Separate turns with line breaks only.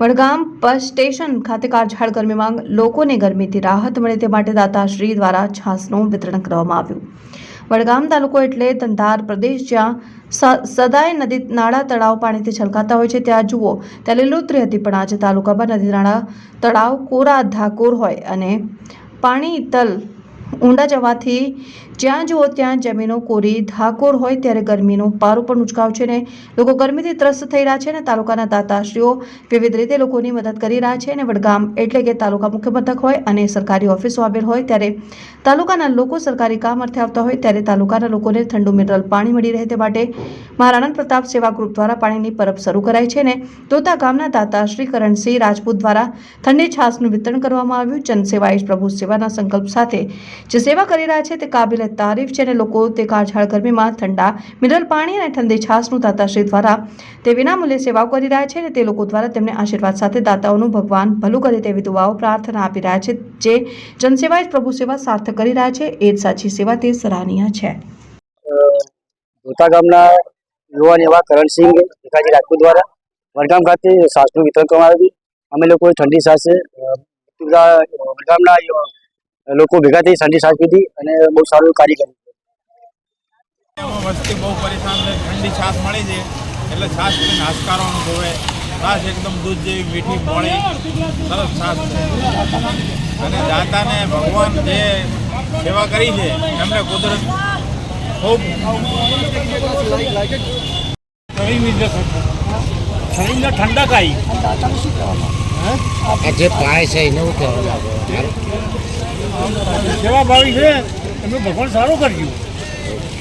Vadgam bus station ખાતે કાળઝાળ ગરમીમાં લોકોને ગરમીથી રાહત મળે તે માટે દાતાશ્રી દ્વારા છાસનું વિતરણ કરવામાં આવ્યું. વડગામ તાલુકો એટલે ધંધાર પ્રદેશ જ્યાં સદાય નદી, નાળા તળાવ પાણીથી છલકાતા હોય છે. ત્યાં જુઓ ત્યાં લીલોતરી હતી પણ આજે તાલુકામાં નદી, નાળા તળાવ, કોરા, ધાકોર હોય અને પાણી તલ ઊંડા જવાથી જ્યાં જુઓ ત્યાં જમીનો કોરી ધાકોર હોય ત્યારે ગરમીનો પારો પણ ઉચકાવ છે ને લોકો ગરમીથી ત્રસ્ત થઈ રહ્યા છે અને તાલુકાના દાતાશ્રીઓ વિવિધ રીતે લોકોની મદદ કરી રહ્યા છે અને વડગામ એટલે કે તાલુકા મુખ્ય મથક હોય અને સરકારી ઓફિસો આવેલ હોય ત્યારે તાલુકાના લોકો સરકારી કામ અર્થે આવતા હોય ત્યારે તાલુકાના લોકોને ઠંડુ મિનરલ પાણી મળી રહે તે માટે મહારાણા પ્રતાપ સેવા ગ્રુપ દ્વારા પાણીની પરબ શરૂ કરાઈ છે ને તોતા ગામના દાતાશ્રી કરણસિંહ રાજપૂત દ્વારા ઠંડી છાસનું વિતરણ કરવામાં આવ્યું. જનસેવા પ્રભુ સેવાના સંકલ્પ સાથે જે સેવા કરી રહ્યા છે તે કાબિલ તારીફ છે અને લોકો તે કાળઝાળ ગરમીમાં ઠંડા મિનરલ પાણી અને ઠંડી છાસનું દાતાશ્રી દ્વારા તે વિનામૂલ્યે સેવાઓ કરી રહ્યા છે અને તે લોકો દ્વારા તેમને આશીર્વાદ સાથે દાતાઓનું ભગવાન ભલું કરે તેવી દુઆઓ, પ્રાર્થના આપી રહ્યા છે જે જનસેવા જ પ્રભુ સેવા સાર્થક કરી રહ્યા છે. એ જ સાચી સેવા તે સરાહનીય છે.
ગામના યુવાન એવા કરણસિંહ ભીખાજી રાજપૂત દ્વારા વડગામ ખાતે શ્વાસનું વિતરણ કરવામાં આવ્યું અમે લોકોએ ઠંડી શ્વાસે વડગામના લોકો ભેગા થઈ ઠંડી શ્વાસ પીધી અને બહુ સારું કાર્ય કર્યું.
વસ્તી બહુ પરેશાન છે ઠંડી છાશ મળી છે એટલે છાશ પીને હાશકારો અનુભવે છાશ એકદમ દૂધ જેવી મીઠી મોળી સરસ છાશ છે. અને દાતાને ભગવાન જે સેવા કરી છે એમને કુદરત ખૂબ
શરીરને ઠંડક આવી.
આ જે પાય છે એને શું કહેવાનું
સેવા સેવાભાવી છે? એમનું ભગવાન સારું કર્યું